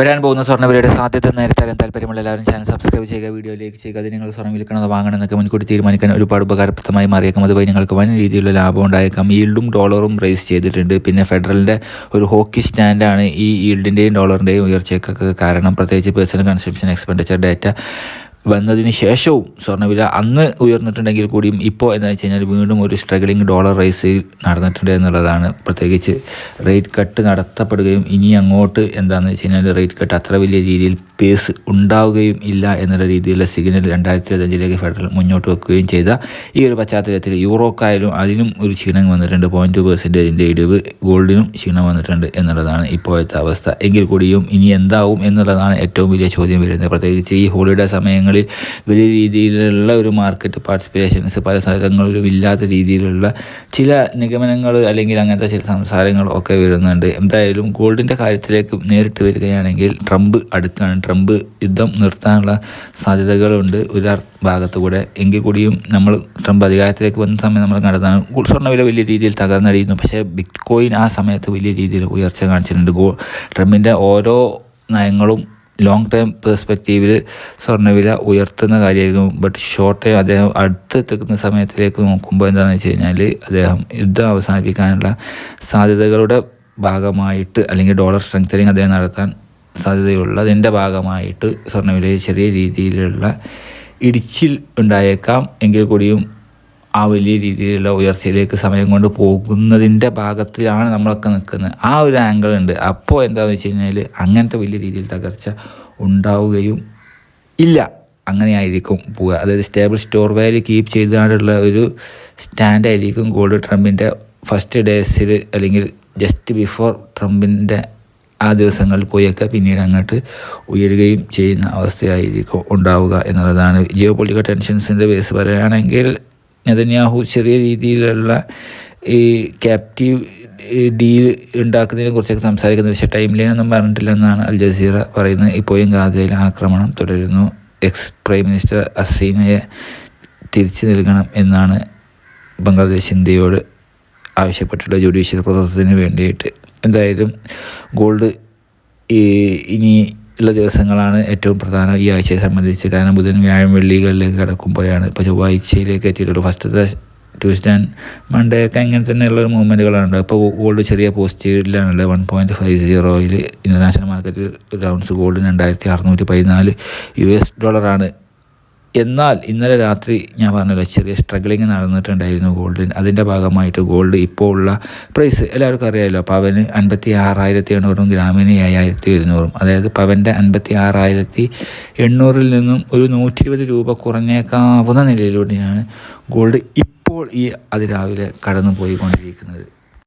വരാൻ പോകുന്ന സ്വർണവിലയുടെ സാധ്യത നേരത്തെ അറിയാൻ താല്പര്യമുള്ള എല്ലാവരും ചാനൽ സബ്സ്ക്രൈബ് ചെയ്യുക വീഡിയോ ലൈക്ക് ചെയ്യുക അത് നിങ്ങൾ സ്വർണം വിൽക്കണത് വാങ്ങണമെന്നൊക്കെ മുൻകൂട്ടി തീരുമാനിക്കാൻ ഒരുപാട് ഉപകാരപ്രദമായി മാറിയേക്കാം. അതുവഴി നിങ്ങൾക്ക് വൻ രീതിയിലുള്ള ലാഭം ഉണ്ടായേക്കാം. ഈൽഡും ഡോളറും റേസ് ചെയ്തിട്ടുണ്ട്. പിന്നെ ഫെഡറലിന്റെ ഒരു ഹോക്കി സ്റ്റാൻഡാണ് ഈ ഈൽഡിന്റെയും ഡോളറിന്റെയും ഉയർച്ചയ്ക്കൊക്കെ കാരണം. പ്രത്യേകിച്ച് പേഴ്സണൽ കൺസംഷൻ എക്സ്പെൻഡിച്ചർ ഡേറ്റ വന്നതിന് ശേഷവും സ്വർണവില അന്ന് ഉയർന്നിട്ടുണ്ടെങ്കിൽ കൂടിയും ഇപ്പോൾ എന്താണെന്ന് വെച്ച് കഴിഞ്ഞാൽ വീണ്ടും ഒരു സ്ട്രഗിളിംഗ് ഡോളർ റൈസ് നടന്നിട്ടുണ്ട് എന്നുള്ളതാണ്. പ്രത്യേകിച്ച് റേറ്റ് കട്ട് നടത്തപ്പെടുകയും ഇനി അങ്ങോട്ട് എന്താണെന്ന് വെച്ച് കഴിഞ്ഞാൽ റേറ്റ് കട്ട് അത്ര വലിയ രീതിയിൽ പേസ് ഉണ്ടാവുകയും ഇല്ല എന്നുള്ള രീതിയിലുള്ള സിഗ്നൽ രണ്ടായിരത്തി ഇരുപത്തഞ്ചിലേക്ക് ഫെഡറൽ മുന്നോട്ട് വെക്കുകയും ചെയ്ത ഈ ഒരു പശ്ചാത്തലത്തിൽ യൂറോക്കായാലും അതിനും ഒരു ക്ഷീണം വന്നിട്ടുണ്ട്. പോയിന്റ് ടു പെർസെന്റേജിന്റെ ഇടിവ് ഗോൾഡിനും ക്ഷീണം വന്നിട്ടുണ്ട് എന്നുള്ളതാണ് ഇപ്പോഴത്തെ അവസ്ഥ. എങ്കിൽ കൂടിയും ഇനി എന്താവും എന്നുള്ളതാണ് ഏറ്റവും വലിയ ചോദ്യം വരുന്നത്. പ്രത്യേകിച്ച് ഈ ഹോളിഡേ സമയങ്ങളിൽ വലിയ രീതിയിലുള്ള ഒരു മാർക്കറ്റ് പാർട്ടിസിപ്പേഷൻസ് പല സ്ഥലങ്ങളിലും ഇല്ലാത്ത രീതിയിലുള്ള ചില നിഗമനങ്ങൾ അല്ലെങ്കിൽ അങ്ങനത്തെ ചില സംസാരങ്ങൾ ഒക്കെ വരുന്നുണ്ട്. എന്തായാലും ഗോൾഡിന്റെ കാര്യത്തിലേക്ക് നേരിട്ട് വരികയാണെങ്കിൽ ട്രംപ് അടുത്താണ്. ട്രംപ് യുദ്ധം നിർത്താനുള്ള സാധ്യതകളുണ്ട്. ഒരു ഭാഗത്തു കൂടെ എങ്കിൽ കൂടിയും നമ്മൾ ട്രംപ് അധികാരത്തിലേക്ക് വന്ന സമയം നമ്മൾ കണ്ടതാണ്. സ്വർണവില വലിയ രീതിയിൽ തകർന്നടിയുന്നു. പക്ഷേ ബിറ്റ് കോയിൻ ആ സമയത്ത് വലിയ രീതിയിൽ ഉയർച്ച കാണിച്ചിട്ടുണ്ട്. ഗോ ട്രംപിന്റെ ഓരോ നയങ്ങളും ലോങ് ടേം പെർസ്പെക്റ്റീവിൽ സ്വർണവില ഉയർത്തുന്ന കാര്യമായിരിക്കും. ബട്ട് ഷോർട്ട് ടൈം അദ്ദേഹം അടുത്തെത്തുന്ന സമയത്തിലേക്ക് നോക്കുമ്പോൾ എന്താണെന്ന് വെച്ച് കഴിഞ്ഞാൽ അദ്ദേഹം യുദ്ധം അവസാനിപ്പിക്കാനുള്ള സാധ്യതകളുടെ ഭാഗമായിട്ട് അല്ലെങ്കിൽ ഡോളർ സ്ട്രെങ്തനിങ് അദ്ദേഹം നടത്താൻ സാധ്യതയുള്ളതിന്റെ ഭാഗമായിട്ട് സ്വർണവിലയിൽ ചെറിയ രീതിയിലുള്ള ഇടിച്ചിൽ ഉണ്ടായേക്കാം. എങ്കിൽ കൂടിയും ആ വലിയ രീതിയിലുള്ള ഉയർച്ചയിലേക്ക് സമയം കൊണ്ട് പോകുന്നതിന്റെ ഭാഗത്തിലാണ് നമ്മളൊക്കെ നിൽക്കുന്നത്. ആ ഒരു ആംഗിൾ ഉണ്ട്. അപ്പോൾ എന്താണെന്ന് വെച്ച് കഴിഞ്ഞാൽ അങ്ങനത്തെ വലിയ രീതിയിൽ തകർച്ച ഉണ്ടാവുകയും ഇല്ല. അങ്ങനെയായിരിക്കും പോവുക. അതായത് സ്റ്റേബിൾ സ്റ്റോർ വാല്യൂ കീപ്പ് ചെയ്തുകൊണ്ടുള്ള ഒരു സ്റ്റാൻഡായിരിക്കും ഗോൾഡ് ട്രംപിന്റെ ഫസ്റ്റ് ഡേയ്സിൽ അല്ലെങ്കിൽ ജസ്റ്റ് ബിഫോർ ട്രംപിന്റെ ആ ദിവസങ്ങളിൽ പോയൊക്കെ പിന്നീട് അങ്ങോട്ട് ഉയരുകയും ചെയ്യുന്ന അവസ്ഥയായിരിക്കും ഉണ്ടാവുക എന്നുള്ളതാണ്. ജിയോ പൊളിറ്റിക്കൽ ടെൻഷൻസിന്റെ ബേസ് പറയുകയാണെങ്കിൽ നെതന്യാഹു ചെറിയ രീതിയിലുള്ള ഈ ക്യാപ്റ്റീവ് ഡീൽ ഉണ്ടാക്കുന്നതിനെ കുറിച്ചൊക്കെ സംസാരിക്കുന്നത് പക്ഷേ ടൈം ലൈനൊന്നും പറഞ്ഞിട്ടില്ലെന്നാണ് അൽ ജസീറ പറയുന്നത്. ഇപ്പോഴും ഗാസയിൽ ആക്രമണം തുടരുന്നു. എക്സ് പ്രൈം മിനിസ്റ്റർ അസീനയെ തിരിച്ചു നൽകണം എന്നാണ് ബംഗ്ലാദേശ് ഇന്ത്യയോട് ആവശ്യപ്പെട്ടുള്ള ജുഡീഷ്യൽ പ്രോസസ്സിന് വേണ്ടിയിട്ട്. എന്തായാലും ഗോൾഡ് ഇനി ഉള്ള ദിവസങ്ങളാണ് ഏറ്റവും പ്രധാനം ഈ ആഴ്ചയെ സംബന്ധിച്ച്. കാരണം ബുധൻ വ്യാഴം വെള്ളികളിലേക്ക് കിടക്കുമ്പോഴാണ്. ഇപ്പോൾ ചൊവ്വാഴ്ചയിലേക്ക് എത്തിയിട്ടുള്ളൂ. ഫസ്റ്റത്തെ ട്യൂസ്ഡേ ആൻഡ് മൺഡേ ഒക്കെ ഇങ്ങനെ തന്നെയുള്ള മൂവ്മെന്റുകളാണ് ഇപ്പോൾ ഗോൾഡ് ചെറിയ പോസിറ്റീവിലാണുള്ളത് വൺ പോയിന്റ് ഫൈവ് സീറോയിൽ ഇന്റർനാഷണൽ മാർക്കറ്റിൽ റൗണ്ട്സ് ഗോൾഡ് രണ്ടായിരത്തി അറുന്നൂറ്റി പതിനാല് യു എസ് ഡോളറാണ് എന്നാൽ ഇന്നലെ രാത്രി ഞാൻ പറഞ്ഞല്ലോ ചെറിയ സ്ട്രഗ്ലിങ് നടന്നിട്ടുണ്ടായിരുന്നു ഗോൾഡിന് അതിന്റെ ഭാഗമായിട്ട് ഗോൾഡ് ഇപ്പോൾ ഉള്ള പ്രൈസ് എല്ലാവർക്കും അറിയാമല്ലോ പവന് അൻപത്തി ആറായിരത്തി എണ്ണൂറും ഗ്രാമിന് ഏഴായിരത്തി ഒരുന്നൂറും അതായത് പവന്റെ അൻപത്തി ആറായിരത്തി എണ്ണൂറിൽ നിന്നും ഒരു നൂറ്റി ഇരുപത് രൂപ കുറഞ്ഞേക്കാവുന്ന നിലയിലൂടെയാണ് ഗോൾഡ് ഇപ്പോൾ ഈ അതിരാവിലെ കടന്നു പോയിക്കൊണ്ടിരിക്കുന്നത്